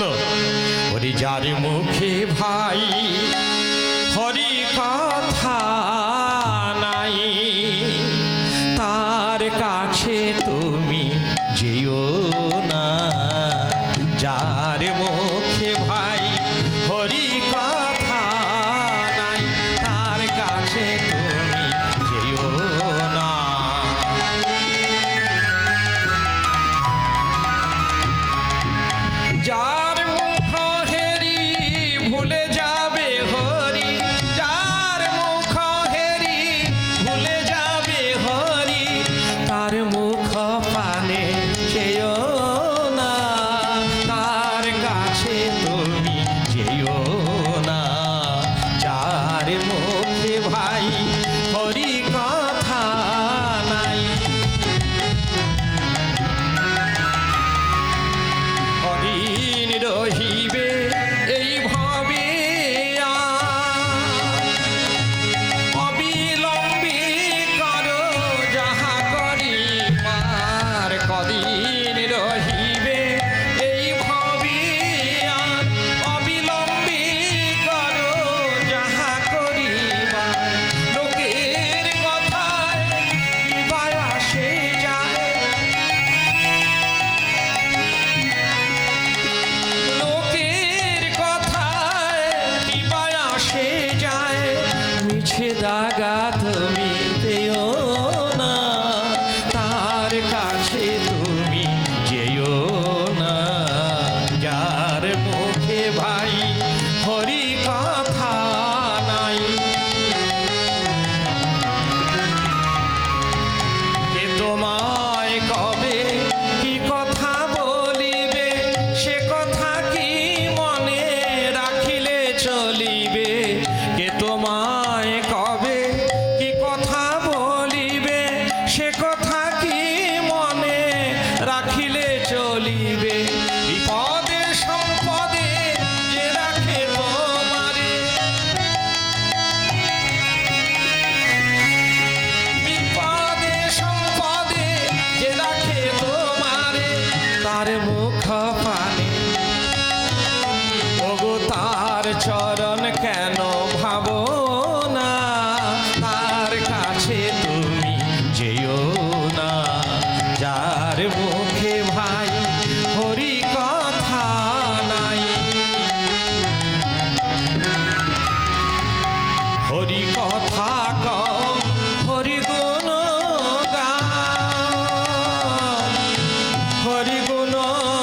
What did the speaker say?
কৃষ্ণ। হরি যার মুখে ভাই, হরি কথা নাই, তার কাছে তুমি যেও না। যার মুখ তুমি না, তার কাছে তুমি যেও না। যার ভাই হরি কথা নাই। তোমায় কবে কথা বলিবে, সে কথা মনে রাখিলে চলিবে? তার মুখ পানে ওগো তার চরণ কেন ভাব না? তার কাছে তুমি যেও না। যার মুখে ভাই হরি কথা নাই। হরি কথা কম বলো